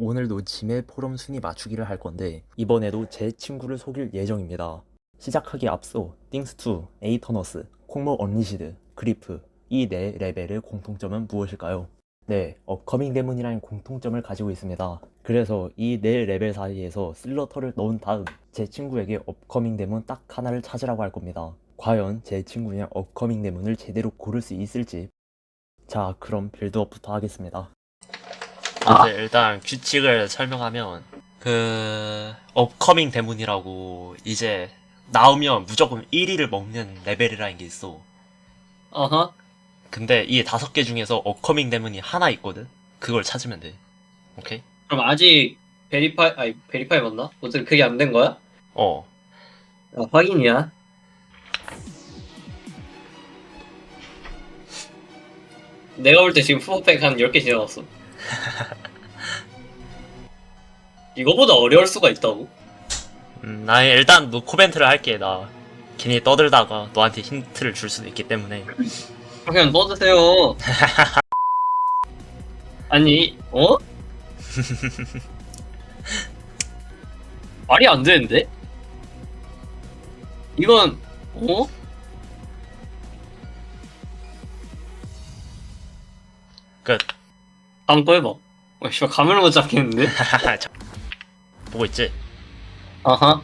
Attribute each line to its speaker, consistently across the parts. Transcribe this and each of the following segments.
Speaker 1: 오늘도 짐의 포럼 순위 맞추기를 할 건데 이번에도 제 친구를 속일 예정입니다. 시작하기 앞서 띵스2, 에이터너스, 콩모 언리시드, 그리프 이 네 레벨의 공통점은 무엇일까요? 네, 업커밍 데몬이라는 공통점을 가지고 있습니다. 그래서 이 네 레벨 사이에서 슬러터를 넣은 다음 제 친구에게 업커밍 데몬 딱 하나를 찾으라고 할 겁니다. 과연 제 친구의 업커밍 데몬을 제대로 고를 수 있을지 자 그럼 빌드업부터 하겠습니다.
Speaker 2: 아, 네, 일단 규칙을 설명하면 그 업커밍 데몬이라고 이제 나오면 무조건 1위를 먹는 레벨이라는 게 있어.
Speaker 3: 어허.
Speaker 2: 근데 이 다섯 개 중에서 업커밍 데몬이 하나 있거든. 그걸 찾으면 돼. 오케이?
Speaker 3: 그럼 아직 베리파이, 아니, 베리파이 맞나? 어쨌든 그게 안 된 거야?
Speaker 2: 어.
Speaker 3: 아, 확인이야. 내가 볼 때 지금 푸어팩 한 10개 지나갔어. 이거보다 어려울 수가 있다고?
Speaker 2: 음, 나 일단 너 코멘트를 할게. 나 괜히 떠들다가 너한테 힌트를 줄 수도 있기 때문에.
Speaker 3: 그냥 넣어주세요. 아니, 어? 말이 안 되는데? 이건, 어?
Speaker 2: 끝.
Speaker 3: 다음 거 해봐. 어, 씨발, 감을 못 잡겠는데?
Speaker 2: 자, 보고 있지?
Speaker 3: 아하.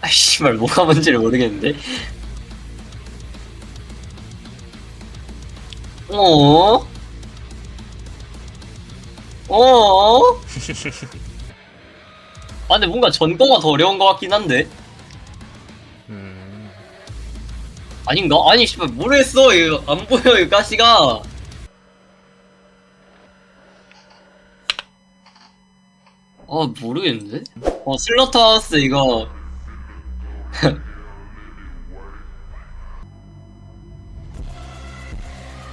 Speaker 3: 아, 씨발, 뭐가 뭔지를 모르겠는데? 어? 어? 아, 근데 뭔가 전 거가 더 어려운 것 같긴 한데? 아닌가? 아니, 씨발, 모르겠어. 이거 안 보여, 이 가시가. 아, 모르겠는데? 어, 슬러터하우스 이거.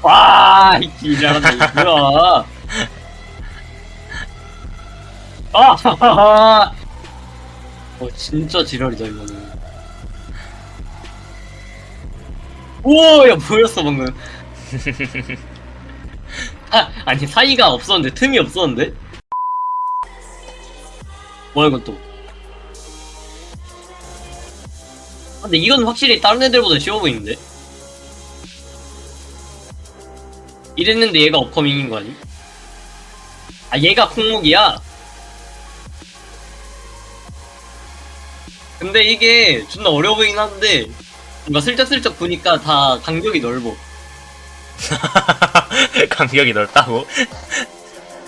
Speaker 3: 와, 이 기자한테 뭐야. 아. 어, 진짜 지랄이다, 이거는. 우와, 야, 뭐였어, 방금. 아, 아니, 사이가 없었는데, 틈이 없었는데? 뭐야, 이건 또. 아, 근데 이건 확실히 다른 애들보다 쉬워 보이는데? 이랬는데 얘가 업커밍인 거 아니? 아, 얘가 콩목이야? 근데 이게 존나 어려워 보이긴 한데, 뭔가 슬쩍슬쩍 보니까 다 간격이 넓어.
Speaker 2: 간격이 넓다고?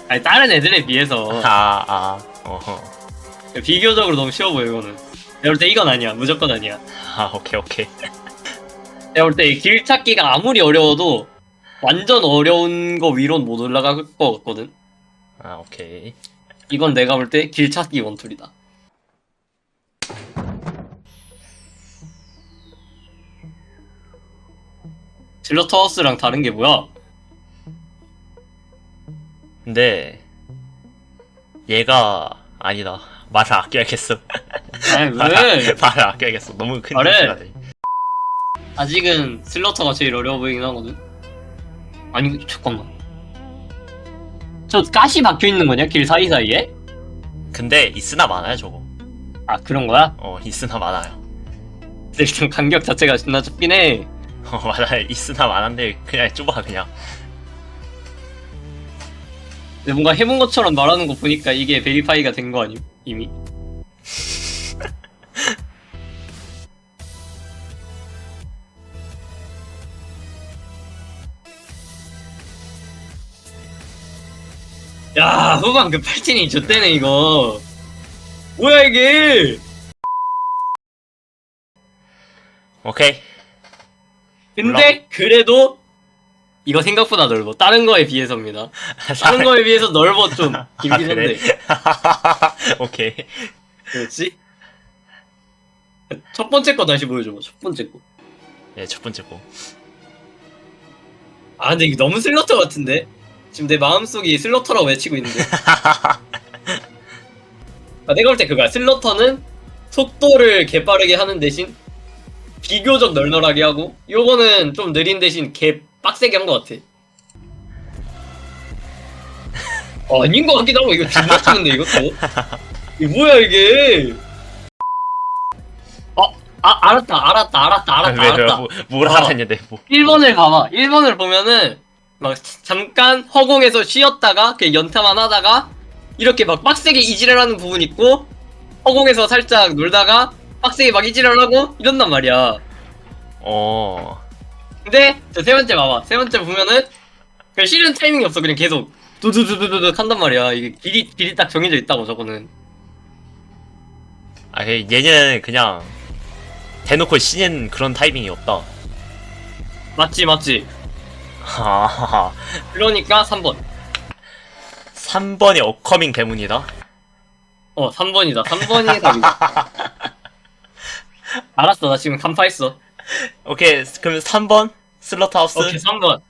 Speaker 3: 아니, 다른 애들에 비해서.
Speaker 2: 아, 아. 어허.
Speaker 3: 비교적으로 너무 쉬워 보여, 이거는. 내가 볼 때 이건 아니야. 무조건 아니야.
Speaker 2: 아, 오케이, 오케이.
Speaker 3: 내가 볼 때 길 찾기가 아무리 어려워도 완전 어려운 거 위로는 못 올라갈 것 같거든.
Speaker 2: 아, 오케이.
Speaker 3: 이건 내가 볼 때 길 찾기 원툴이다. 질러터하우스랑 다른 게 뭐야?
Speaker 2: 근데 얘가 아니다. 말을 아껴야겠어.
Speaker 3: 아니 왜?
Speaker 2: 말을 아껴야겠어. 너무 큰
Speaker 3: 말해.
Speaker 2: 힌트가 돼.
Speaker 3: 아직은 슬러터가 제일 어려워 보이긴 하거든. 아니 잠깐만. 저 가시 박혀 있는 거냐 길 사이 사이에?
Speaker 2: 근데 있으나 많아요, 저거.
Speaker 3: 아 그런 거야?
Speaker 2: 어, 있으나 많아요.
Speaker 3: 근데 일단 간격 자체가 존나 좁긴 해.
Speaker 2: 어, 맞아요. 있으나 많은데 그냥 좁아 그냥.
Speaker 3: 근데 뭔가 해본 것처럼 말하는 거 보니까 이게 베리파이가 된 거 아님? 이미? 야, 후방 그 팔진이 좋대네, 이거. 뭐야, 이게!
Speaker 2: 오케이.
Speaker 3: 근데, 그래도, 이거 생각보다 넓어. 다른 거에 비해서입니다. 다른 거에 비해서 넓어, 좀. 길긴
Speaker 2: 아, 그래?
Speaker 3: 한데.
Speaker 2: 오케이.
Speaker 3: 그렇지? 첫 번째 거 다시 보여줘봐, 첫 번째 거.
Speaker 2: 예, 첫 번째 거.
Speaker 3: 아, 근데 이게 너무 슬러터 같은데? 지금 내 마음속이 슬러터라고 외치고 있는데. 아, 내가 볼 때 그거야. 슬러터는 속도를 개빠르게 하는 대신 비교적 널널하게 하고 요거는 좀 느린 대신 개 빡세게 한 것 같아 어, 아닌 것 같기도 하고 이거 존나 치는데 이것도 이 뭐야 이게 어, 아 알았다 알았다 알았다 알았다
Speaker 2: 왜, 왜,
Speaker 3: 알았다
Speaker 2: 뭐, 뭘
Speaker 3: 어, 아.
Speaker 2: 알았는데 뭐.
Speaker 3: 1번을 봐봐 1번을 보면은 막 잠깐 허공에서 쉬었다가 그냥 연타만 하다가 이렇게 막 빡세게 이지랄하는 부분 있고 허공에서 살짝 놀다가 빡세게 막 이지랄하고 이런단 말이야.
Speaker 2: 어...
Speaker 3: 근데 저 세 번째 봐봐. 세 번째 보면은 그냥 쉬는 타이밍이 없어. 그냥 계속 두두두두두둑 한단 말이야. 이게 길이 길이 딱 정해져 있다고 저거는.
Speaker 2: 아 얘는 그냥 대놓고 신인 그런 타이밍이 없다.
Speaker 3: 맞지 맞지.
Speaker 2: 하하하.
Speaker 3: 그러니까 3번.
Speaker 2: 3번이 업커밍 대문이다?
Speaker 3: 어 3번이다. 3번이 답이다 알았어 나 지금 간파했어
Speaker 2: 오케이 그럼 3번? 슬러터하우스?
Speaker 3: 오케이 3번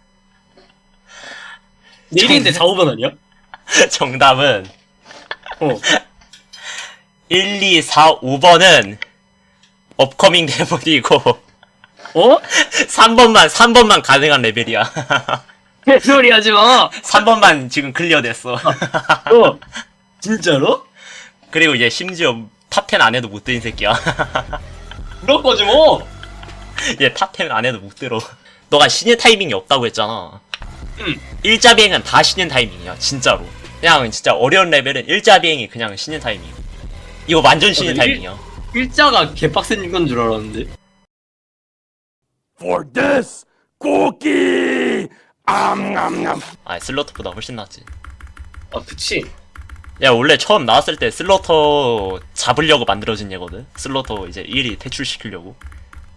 Speaker 3: 내일인데 4, 5번 아니야?
Speaker 2: 정답은
Speaker 3: 어
Speaker 2: 1, 2, 4, 5번은 업커밍 대문이고
Speaker 3: 어?
Speaker 2: 3번만 3번만 가능한 레벨이야
Speaker 3: 개소리 하지 마
Speaker 2: 3번만 지금 클리어 됐어
Speaker 3: 어 진짜로?
Speaker 2: 그리고 이제 심지어 탑10 안 해도 못 들인 새끼야
Speaker 3: 그럴 거지 뭐.
Speaker 2: 얘 탑10 안 해도 못 들어. 너가 신인 타이밍이 없다고 했잖아.
Speaker 3: 응.
Speaker 2: 일자 비행은 다 신인 타이밍이야 진짜로. 그냥 진짜 어려운 레벨은 일자 비행이 그냥 신인 타이밍. 이거 완전 신인
Speaker 3: 어, 일-
Speaker 2: 타이밍이야.
Speaker 3: 일자가 개빡센 건 줄 알았는데.
Speaker 4: For this cookie! Nom, nom.
Speaker 2: 아 슬로터보다 훨씬 낫지.
Speaker 3: 아 그치
Speaker 2: 야 원래 처음 나왔을 때 슬로터 잡으려고 만들어진 얘거든. 슬로터 이제 1위 퇴출시키려고.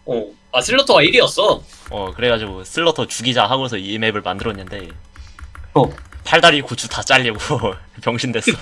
Speaker 3: 어 아 슬로터가 1위였어?
Speaker 2: 어 그래가지고 슬로터 죽이자 하고서 이 맵을 만들었는데
Speaker 3: 어.
Speaker 2: 팔다리 고추 다 잘리고 병신 됐어